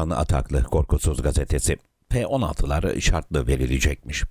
Can Ataklı Korkusuz Gazetesi. F-16'lar şartlı verilecekmiş.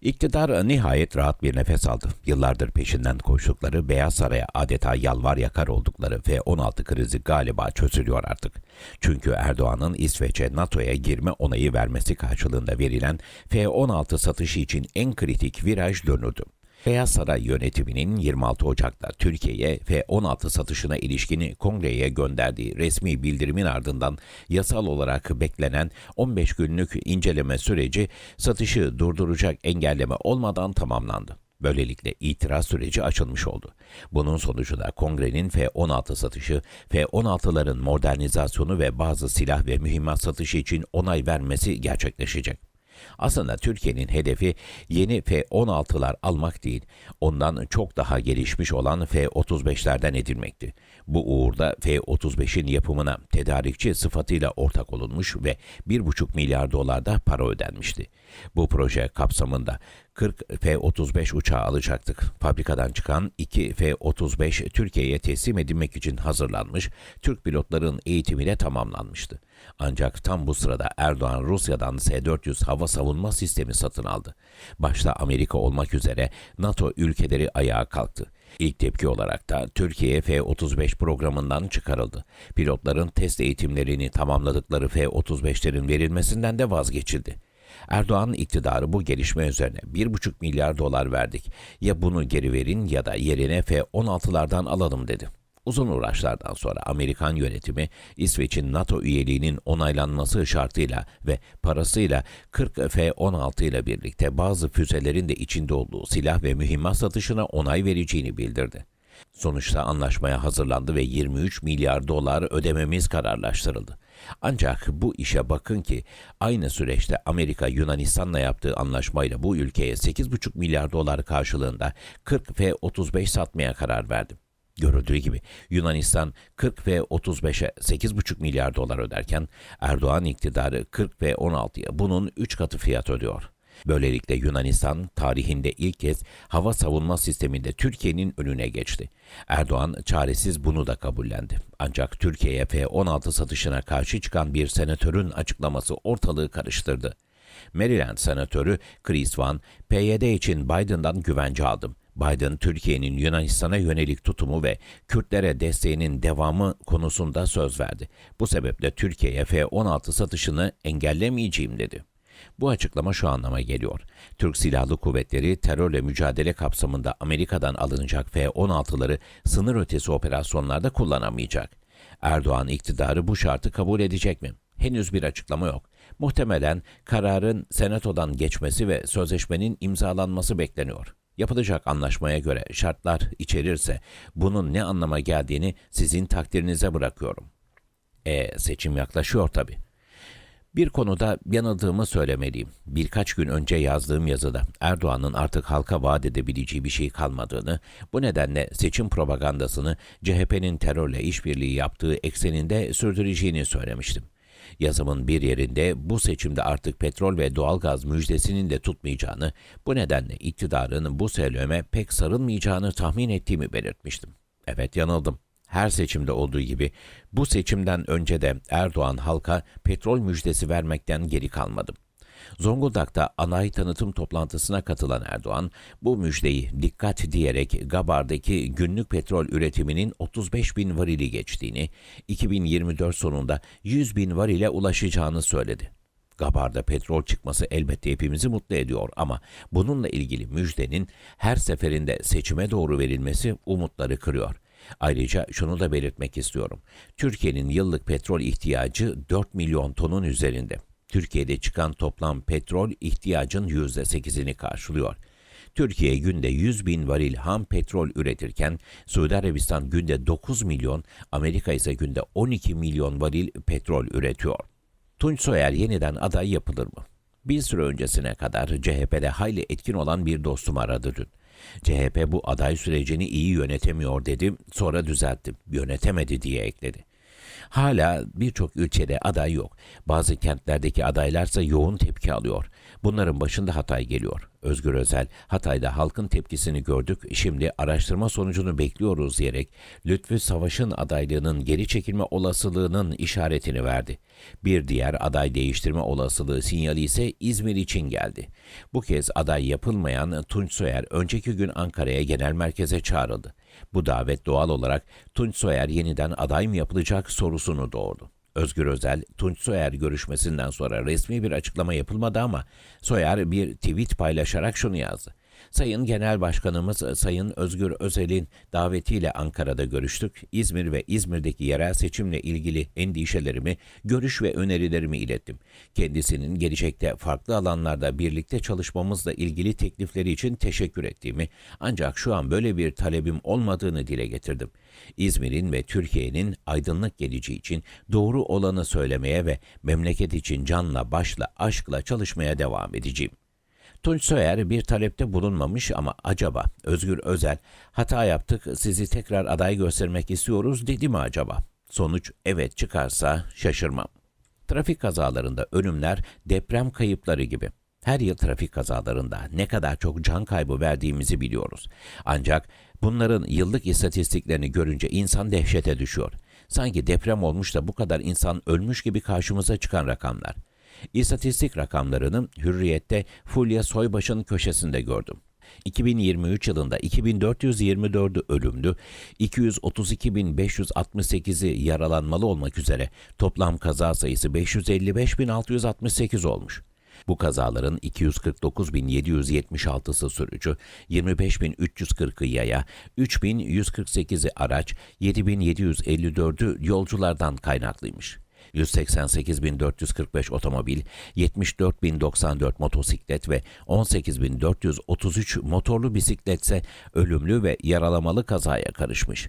İktidar nihayet rahat bir nefes aldı. Yıllardır peşinden koştukları Beyaz Saray'a adeta yalvar yakar oldukları F-16 krizi galiba çözülüyor artık. Çünkü Erdoğan'ın İsveç'e NATO'ya girme onayı vermesi karşılığında verilen F-16 satışı için en kritik viraj dönüldü. Beyaz Saray yönetiminin 26 Ocak'ta Türkiye'ye F-16 satışına ilişkin kongreye gönderdiği resmi bildirimin ardından yasal olarak beklenen 15 günlük inceleme süreci satışı durduracak engelleme olmadan tamamlandı. Böylelikle itiraz süreci açılmış oldu. Bunun sonucu da kongrenin F-16 satışı, F-16'ların modernizasyonu ve bazı silah ve mühimmat satışı için onay vermesi gerçekleşecek. Aslında Türkiye'nin hedefi yeni F-16'lar almak değil, ondan çok daha gelişmiş olan F-35'lerden edilmekti. Bu uğurda F-35'in yapımına tedarikçi sıfatıyla ortak olunmuş ve 1,5 milyar dolar da para ödenmişti. Bu proje kapsamında 40 F-35 uçağı alacaktık. Fabrikadan çıkan 2 F-35 Türkiye'ye teslim edilmek için hazırlanmış, Türk pilotların eğitimiyle tamamlanmıştı. Ancak tam bu sırada Erdoğan Rusya'dan S-400 hava savunma sistemi satın aldı. Başta Amerika olmak üzere NATO ülkeleri ayağa kalktı. İlk tepki olarak da Türkiye F-35 programından çıkarıldı. Pilotların test eğitimlerini tamamladıkları F-35'lerin verilmesinden de vazgeçildi. Erdoğan iktidarı bu gelişme üzerine 1,5 milyar dolar verdik. Ya bunu geri verin ya da yerine F-16'lardan alalım dedi. Uzun uğraşlardan sonra Amerikan yönetimi İsveç'in NATO üyeliğinin onaylanması şartıyla ve parasıyla 40 F-16 ile birlikte bazı füzelerin de içinde olduğu silah ve mühimmat satışına onay vereceğini bildirdi. Sonuçta anlaşmaya hazırlandı ve 23 milyar dolar ödememiz kararlaştırıldı. Ancak bu işe bakın ki aynı süreçte Amerika Yunanistan'la yaptığı anlaşmayla bu ülkeye 8,5 milyar dolar karşılığında 40 F-35 satmaya karar verdi. Görüldüğü gibi Yunanistan 40 ve 35'e 8,5 milyar dolar öderken Erdoğan iktidarı 40 ve 16'ya bunun 3 katı fiyat ödüyor. Böylelikle Yunanistan tarihinde ilk kez hava savunma sisteminde Türkiye'nin önüne geçti. Erdoğan çaresiz bunu da kabullendi. Ancak Türkiye'ye F-16 satışına karşı çıkan bir senatörün açıklaması ortalığı karıştırdı. Maryland senatörü Chris Van, PYD için Biden'dan güvence aldım. Biden, Türkiye'nin Yunanistan'a yönelik tutumu ve Kürtlere desteğinin devamı konusunda söz verdi. Bu sebeple Türkiye'ye F-16 satışını engellemeyeceğim dedi. Bu açıklama şu anlama geliyor. Türk Silahlı Kuvvetleri terörle mücadele kapsamında Amerika'dan alınacak F-16'ları sınır ötesi operasyonlarda kullanamayacak. Erdoğan iktidarı bu şartı kabul edecek mi? Henüz bir açıklama yok. Muhtemelen kararın senatodan geçmesi ve sözleşmenin imzalanması bekleniyor. Yapılacak anlaşmaya göre şartlar içerirse bunun ne anlama geldiğini sizin takdirinize bırakıyorum. E seçim yaklaşıyor tabii. Bir konuda yanıldığımı söylemeliyim. Birkaç gün önce yazdığım yazıda Erdoğan'ın artık halka vaat edebileceği bir şey kalmadığını, bu nedenle seçim propagandasını CHP'nin terörle işbirliği yaptığı ekseninde sürdüreceğini söylemiştim. Yazımın bir yerinde bu seçimde artık petrol ve doğalgaz müjdesinin de tutmayacağını, bu nedenle iktidarın bu söyleme pek sarılmayacağını tahmin ettiğimi belirtmiştim. Evet yanıldım. Her seçimde olduğu gibi bu seçimden önce de Erdoğan halka petrol müjdesi vermekten geri kalmadı. Zonguldak'ta anayi tanıtım toplantısına katılan Erdoğan, bu müjdeyi dikkat diyerek Gabar'daki günlük petrol üretiminin 35 bin varili geçtiğini, 2024 sonunda 100 bin varile ulaşacağını söyledi. Gabar'da petrol çıkması elbette hepimizi mutlu ediyor ama bununla ilgili müjdenin her seferinde seçime doğru verilmesi umutları kırıyor. Ayrıca şunu da belirtmek istiyorum. Türkiye'nin yıllık petrol ihtiyacı 4 milyon tonun üzerinde. Türkiye'de çıkan toplam petrol ihtiyacın %8'ini karşılıyor. Türkiye günde 100 bin varil ham petrol üretirken Suudi Arabistan günde 9 milyon, Amerika ise günde 12 milyon varil petrol üretiyor. Tunç Soyer yeniden aday yapılır mı? Bir süre öncesine kadar CHP'de hayli etkin olan bir dostum aradı dün. CHP bu aday sürecini iyi yönetemiyor dedi, sonra düzeltti, yönetemedi diye ekledi. Hala birçok ülkede aday yok. Bazı kentlerdeki adaylarsa yoğun tepki alıyor. Bunların başında Hatay geliyor. Özgür Özel, Hatay'da halkın tepkisini gördük, şimdi araştırma sonucunu bekliyoruz diyerek Lütfü Savaş'ın adaylığının geri çekilme olasılığının işaretini verdi. Bir diğer aday değiştirme olasılığı sinyali ise İzmir için geldi. Bu kez aday yapılmayan Tunç Soyer önceki gün Ankara'ya genel merkeze çağrıldı. Bu davet doğal olarak Tunç Soyer yeniden aday mı yapılacak sorusunu doğurdu. Özgür Özel, Tunç Soyer görüşmesinden sonra resmi bir açıklama yapılmadı ama Soyer bir tweet paylaşarak şunu yazdı. Sayın Genel Başkanımız Sayın Özgür Özel'in davetiyle Ankara'da görüştük. İzmir ve İzmir'deki yerel seçimle ilgili endişelerimi, görüş ve önerilerimi ilettim. Kendisinin gelecekte farklı alanlarda birlikte çalışmamızla ilgili teklifleri için teşekkür ettiğimi ancak şu an böyle bir talebim olmadığını dile getirdim. İzmir'in ve Türkiye'nin aydınlık geleceği için doğru olanı söylemeye ve memleket için canla başla aşkla çalışmaya devam edeceğim. Tunç Soyer bir talepte bulunmamış ama acaba Özgür Özel hata yaptık sizi tekrar aday göstermek istiyoruz dedi mi acaba? Sonuç evet çıkarsa şaşırmam. Trafik kazalarında ölümler deprem kayıpları gibi. Her yıl trafik kazalarında ne kadar çok can kaybı verdiğimizi biliyoruz. Ancak bunların yıllık istatistiklerini görünce insan dehşete düşüyor. Sanki deprem olmuş da bu kadar insan ölmüş gibi karşımıza çıkan rakamlar. İstatistik rakamlarını Hürriyet'te Fulya Soybaş'ın köşesinde gördüm. 2023 yılında 2424'ü ölümlü, 232.568'i yaralanmalı olmak üzere toplam kaza sayısı 555.668 olmuş. Bu kazaların 249.776'sı sürücü, 25.340'ı yaya, 3.148'i araç, 7.754'ü yolculardan kaynaklıymış. 188.445 otomobil, 74.094 motosiklet ve 18.433 motorlu bisikletse ölümlü ve yaralamalı kazaya karışmış.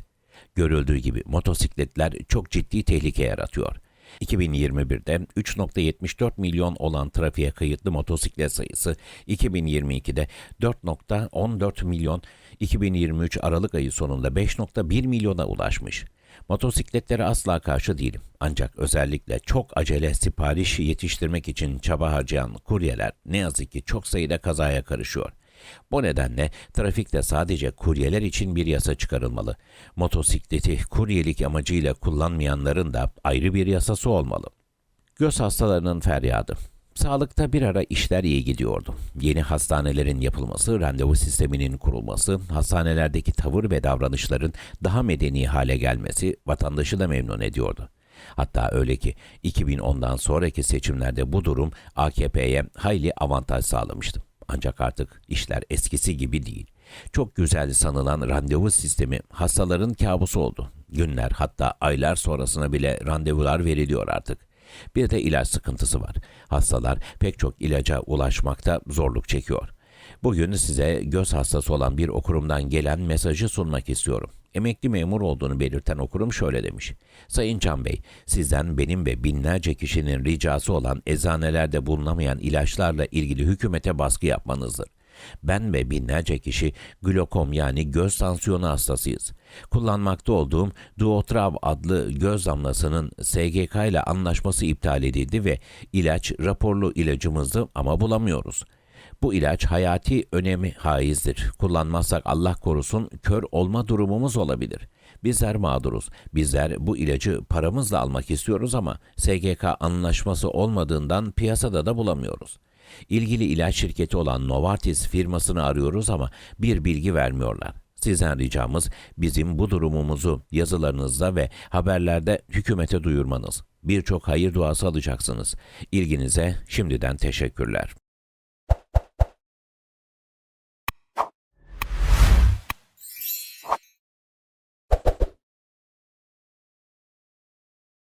Görüldüğü gibi motosikletler çok ciddi tehlike yaratıyor. 2021'de 3.74 milyon olan trafiğe kayıtlı motosiklet sayısı 2022'de 4.14 milyon, 2023 Aralık ayı sonunda 5.1 milyona ulaşmış. Motosikletlere asla karşı değilim. Ancak özellikle çok acele sipariş yetiştirmek için çaba harcayan kuryeler ne yazık ki çok sayıda kazaya karışıyor. Bu nedenle trafikte sadece kuryeler için bir yasa çıkarılmalı. Motosikleti kuryelik amacıyla kullanmayanların da ayrı bir yasası olmalı. Göz hastalarının feryadı. Sağlıkta bir ara işler iyi gidiyordu. Yeni hastanelerin yapılması, randevu sisteminin kurulması, hastanelerdeki tavır ve davranışların daha medeni hale gelmesi vatandaşı da memnun ediyordu. Hatta öyle ki 2010'dan sonraki seçimlerde bu durum AKP'ye hayli avantaj sağlamıştı. Ancak artık işler eskisi gibi değil. Çok güzel sanılan randevu sistemi hastaların kabusu oldu. Günler hatta aylar sonrasına bile randevular veriliyor artık. Bir de ilaç sıkıntısı var. Hastalar pek çok ilaca ulaşmakta zorluk çekiyor. Bugün size göz hastası olan bir okurumdan gelen mesajı sunmak istiyorum. Emekli memur olduğunu belirten okurum şöyle demiş. Sayın Can Bey, sizden benim ve binlerce kişinin ricası olan eczanelerde bulunamayan ilaçlarla ilgili hükümete baskı yapmanızdır. Ben ve binlerce kişi glokom yani göz tansiyonu hastasıyız. Kullanmakta olduğum Duotrav adlı göz damlasının SGK ile anlaşması iptal edildi ve ilaç raporlu ilacımızdı ama bulamıyoruz. Bu ilaç hayati önemi haizdir. Kullanmazsak Allah korusun kör olma durumumuz olabilir. Bizler mağduruz. Bizler bu ilacı paramızla almak istiyoruz ama SGK anlaşması olmadığından piyasada da bulamıyoruz. İlgili ilaç şirketi olan Novartis firmasını arıyoruz ama bir bilgi vermiyorlar. Sizden ricamız bizim bu durumumuzu yazılarınızda ve haberlerde hükümete duyurmanız. Birçok hayır duası alacaksınız. İlginize şimdiden teşekkürler.